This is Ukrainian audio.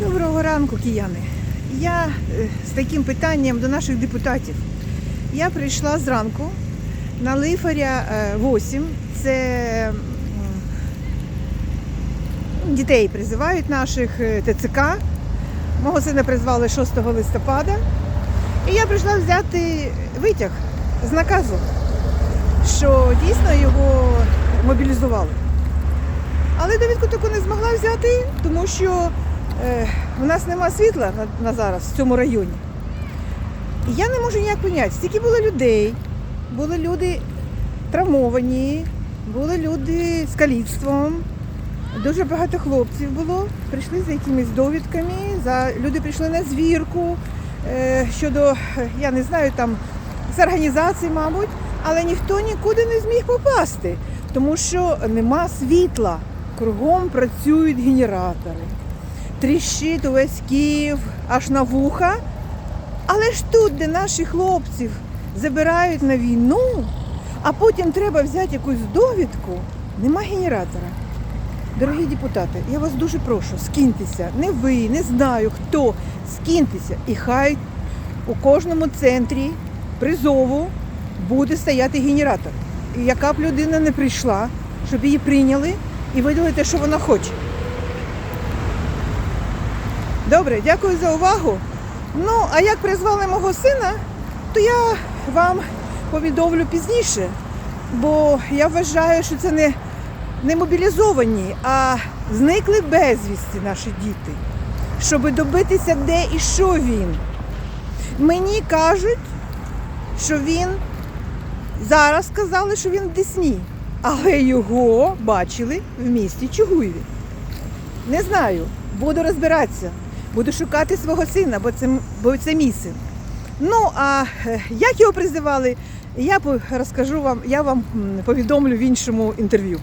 Доброго ранку, кияни. Я е, з таким питанням до наших депутатів. Я прийшла зранку на Лифаря е, 8. Це дітей призивають наших е, ТЦК. Мого сина призвали 6 листопада. І я прийшла взяти витяг з наказу, що дійсно його мобілізували. Але довідку таку не змогла взяти, тому що е, у нас нема світла на, зараз в цьому районі. І я не можу ніяк поняти, стільки було людей, були люди травмовані, були люди з каліцтвом, дуже багато хлопців було, прийшли за якимись довідками, за, люди прийшли на звірку е, щодо, е, я не знаю, там з організацій, мабуть, але ніхто нікуди не зміг попасти, тому що нема світла. Кругом працюють генератори. Тріщить увесь Київ аж на вуха. Але ж тут, де наші хлопців забирають на війну, а потім треба взяти якусь довідку, нема генератора. Дорогі депутати, я вас дуже прошу, скиньтеся. Не ви, не знаю хто. Скиньтеся. І хай у кожному центрі призову буде стояти генератор. І яка б людина не прийшла, щоб її прийняли і видали те, що вона хоче. Добре, дякую за увагу. Ну, а як призвали мого сина, то я вам повідомлю пізніше, бо я вважаю, що це не, не мобілізовані, а зникли безвісті наші діти, щоб добитися, де і що він. Мені кажуть, що він зараз сказали, що він в Десні, але його бачили в місті Чугуєві. Не знаю, буду розбиратися, буду шукати свого сина, бо це, бо це мій син. Ну, а е, як його призивали, я розкажу вам, я вам повідомлю в іншому інтерв'ю.